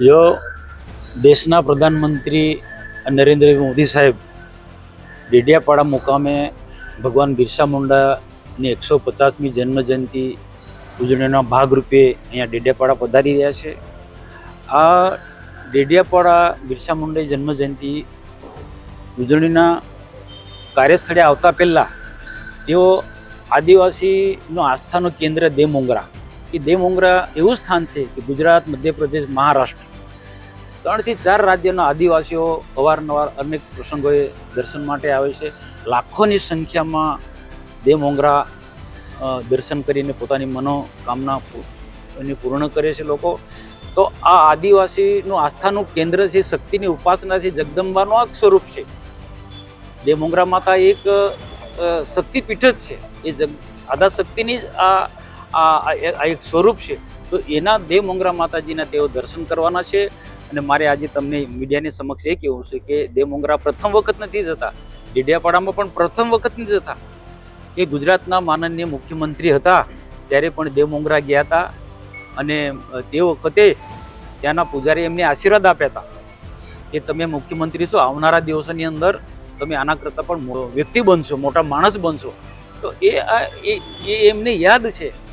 જો દેશના પ્રધાનમંત્રી નરેન્દ્ર મોદી સાહેબ ડેડિયાપાડા મુકામે ભગવાન બિરસા મુંડાની એકસો પચાસમી જન્મજયંતિ ઉજવણીના ભાગરૂપે અહીંયા ડેડિયાપાડા પધારી રહ્યા છે. આ ડેડિયાપાડા બિરસા મુંડાની જન્મજયંતિ ઉજવણીના કાર્યસ્થળે આવતા પહેલાં તેઓ આદિવાસીનું આસ્થાનું કેન્દ્ર દેમોંગરા કે દેમોંગરા એવું સ્થાન છે કે ગુજરાત મધ્યપ્રદેશ મહારાષ્ટ્ર. ત્રણથી ચાર રાજ્યના આદિવાસીઓ અવારનવાર અનેક પ્રસંગોએ દર્શન માટે આવે છે. લાખોની સંખ્યામાં દેમોંગરા અ, દર્શન કરીને પોતાની મનોકામના એને પૂર્ણ કરે છે લોકો. તો આ આદિવાસીનું આસ્થાનું કેન્દ્ર છે શક્તિની ઉપાસના છે જગદંબાનું આ સ્વરૂપ છે. દેમોંગરા માતા એક શક્તિપીઠ જ છે. એ જગ આદા શક્તિની જ આ આ આ એક- સ્વરૂપ છે. તો એના દેવ મોંગરા માતાજીના તેઓ દર્શન કરવાના છે અને મારે આજે તમને મીડિયાની સમક્ષ એ કહેવું છે કે દેવ મોંગરા પ્રથમ વખત નથી જતા. ડેડિયાપાડામાં પણ પ્રથમ વખત નથી જતા. એ ગુજરાતના માનનીય મુખ્યમંત્રી હતા ત્યારે પણ દેવ મોંગરા ગયા હતા અને તે વખતે ત્યાંના પૂજારી એમને આશીર્વાદ આપ્યા હતા કે તમે મુખ્યમંત્રી છો, આવનારા દિવસોની અંદર તમે આના કરતાં પણ વ્યક્તિ બનશો, મોટા માણસ બનશો. તો એ એ એમને યાદ છે.